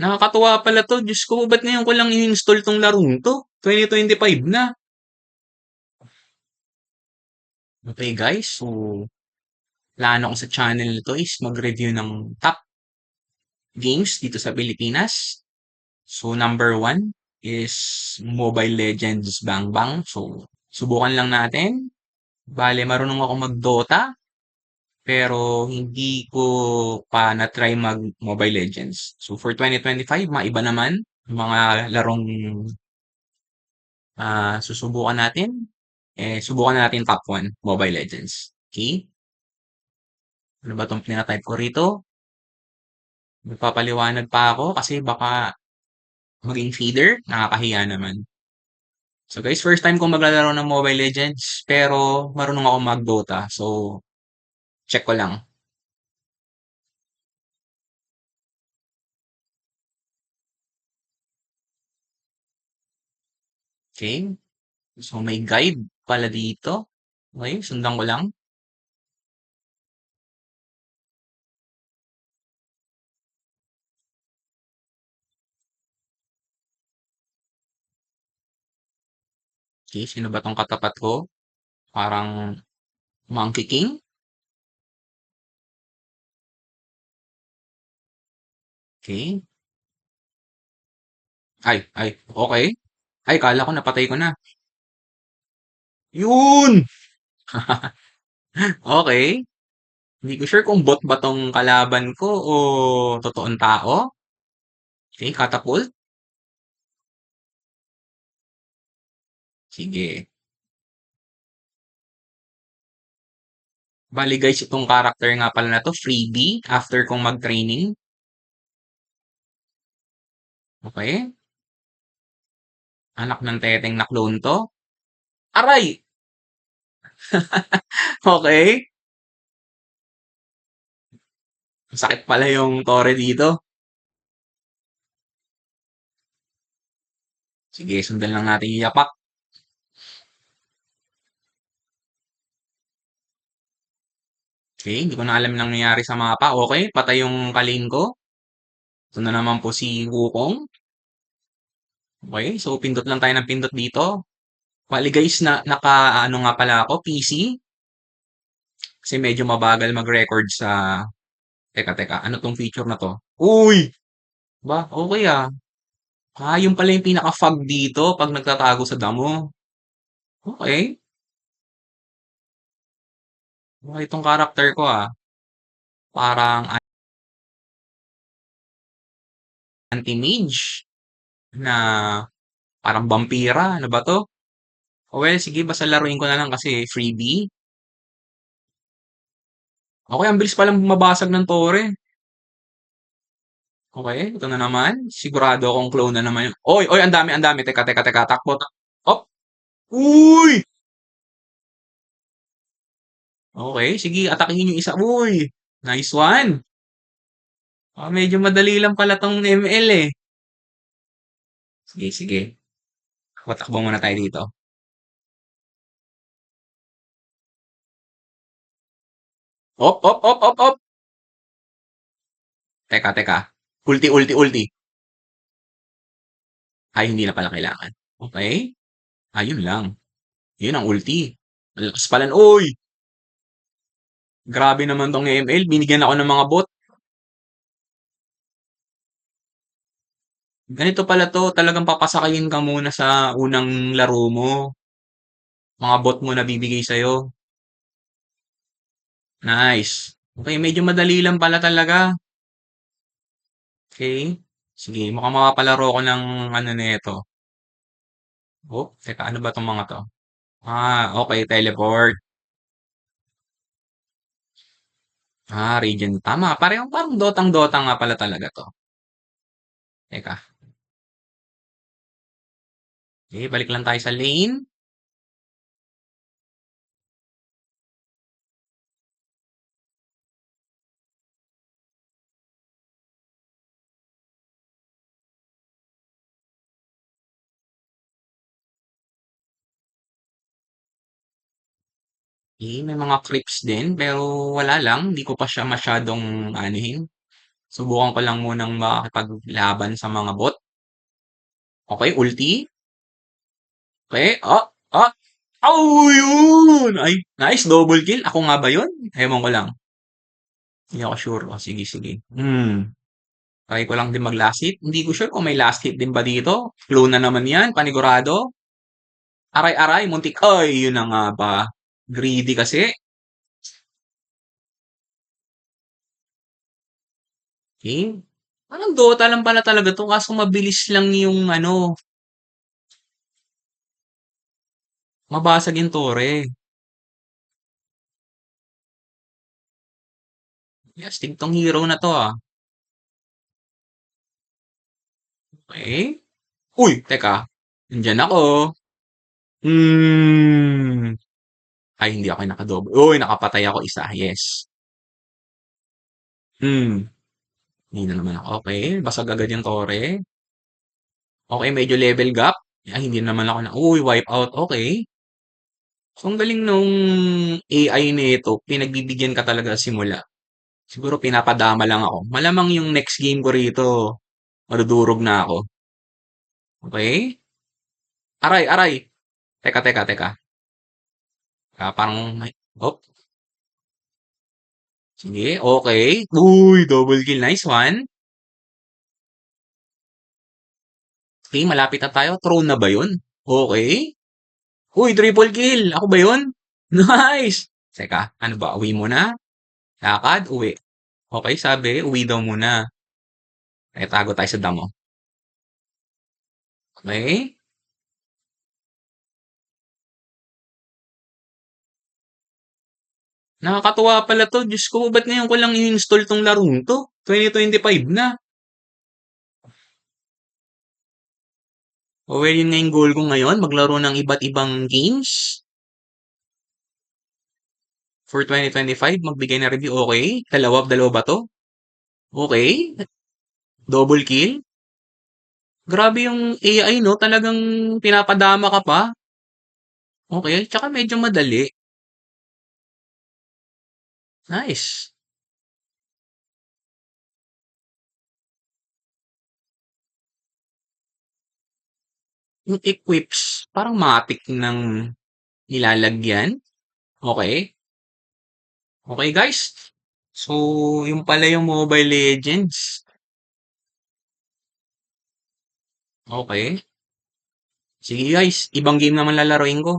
Nakakatuwa pala 'to, Diyos ko ba't ngayon ko lang i-install 'tong larong 'to, 2025 na. Okay guys, so plano ko sa channel na 'to is mag-review ng top games dito sa Pilipinas. So number one is Mobile Legends Bang Bang. So subukan lang natin. Bale marunong ako mag-Dota, pero hindi ko pa na-try mag-Mobile Legends. So for 2025, maiba naman mga larong ah, susubukan natin. Eh, subukan natin top 1, Mobile Legends. Okay? Ano ba itong pinatype ko rito? Magpapaliwanag pa ako kasi baka maging feeder. Nakakahiya naman. So guys, first time ko maglalaro ng Mobile Legends pero marunong ako mag-Dota. So, check ko lang. Okay. So, may guide pala dito. Okay, sundan ko lang. Okay, sino ba tong katapat ko? Parang Monkey King? Okay. Ay, ay, okay. Ay, kala ko napatay ko na. Yun! Okay. Hindi ko sure kung bot ba tong kalaban ko o totoong tao. Okay, catapult. Sige. Bali guys, itong character nga pala na to, freebie, after kong mag-training. Okay. Anak ng teteng na clone to. Aray! Okay. Sakit pala yung tore dito. Sige, sundan lang natin yung yapak. Okay, hindi ko na alam nang nangyayari sa mapa. Okay, patay yung kalin ko. Ito na naman po si Wukong. Okay, so pindot lang tayo ng pindot dito. Bali guys, na, naka ano nga pala ako, PC. Kasi medyo mabagal mag-record sa... Teka, teka, ano tong feature na to? Uy! Ba, okay ah. Ah, yung pala yung pinaka-fog dito pag nagtatago sa damo. Okay. Okay itong character ko ah. Parang anti-mage na parang vampira. Ano ba to? Well, sige, basta laruin ko na lang kasi freebie. Okay, ang bilis palang mabasag ng tore. Okay, ito na naman. Sigurado akong clone na naman yun. Oy, oy, ang dami, ang dami. Teka, teka, teka. Takbo, takbo. Op! Uy! Okay, sige, atakin yung isa. Uy! Nice one! Ah, medyo madali lang pala tong ML eh. Sige, sige. Takbo muna tayo dito. Op, op, op, op, op! Teka, teka. Ulti, ulti, ulti. Ay, hindi na pala kailangan. Okay. Ayun lang. Yun ang ulti. Malakas pala. Uy! Grabe naman tong ML. Binigyan ako ng mga bot. Ganito pala to. Talagang papasakayin ka muna sa unang laro mo. Mga bot mo na bibigay sa'yo. Nice. Okay, medyo madali lang pala talaga. Okay. Sige, mukhang makapalaro ko ng ano nito. Oh, teka, ano ba tong mga to? Ah, okay, teleport. Ah, region. Tama, parehong parang dotang-dota nga pala talaga to. Teka. Okay, balik lang tayo sa lane. Okay, may mga creeps din, pero wala lang. Hindi ko pa siya masyadong anuhin. Subukan ko lang munang makipaglaban sa mga bot. Okay, ulti. Okay, ah, ah. Oh, yun! Ay, nice, double kill. Ako nga ba yun? Ewan ko lang. Hindi ako sure. Oh, sige, sige. Hmm. Try ko lang din mag-last hit. Hindi ko sure kung may last hit din ba dito. Clue na naman yan, panigurado. Aray-aray, muntik. Ay, yun na nga ba. Greedy kasi. Okay. Parang Dota lang pala talaga to. Kaso mabilis lang yung ano, mabasag yung tore. Yes, tong hero na to ah. Okay. Uy, teka. Nandyan ako. Hmm. Ay, hindi ako nakadoble. Uy, nakapatay ako isa. Yes. Hmm. Hindi na naman ako. Okay. Basag agad yung tore. Okay, medyo level gap. Ay, hindi naman ako na. Uy, wipe out. Okay. So, ang galing nung AI nito. Pinagbibigyan ka talaga simula. Siguro pinapadama lang ako. Malamang yung next game ko rito, madudurog na ako. Okay? Aray, aray. Teka, teka, teka. Ah, parang. Oh, sige, okay. Uy, double kill. Nice one. Okay, malapit na tayo. Throne na ba yun? Okay. Uy, triple kill. Ako ba yun? Nice. Teka, ano ba? Uwi muna? Lakad? Uwi. Okay, sabi, uwi daw muna. Eh, tago tayo sa damo. Okay. Nakakatuwa pala to. Diyos ko, ba't ngayon ko lang i-install tong larong to? 2025 na. O, well, yun nga yung goal ko ngayon. Maglaro ng iba't ibang games. For 2025, magbigay na review. Okay. Dalawa, dalawa ba to? Okay. Double kill. Grabe yung AI, no? Talagang pinapadama ka pa. Okay. Tsaka medyo madali. Nice. Yung equips, parang matik ng nilalagyan. Okay. Okay, guys. So, yung pala yung Mobile Legends. Okay. Sige guys, ibang game naman lalaroin ko.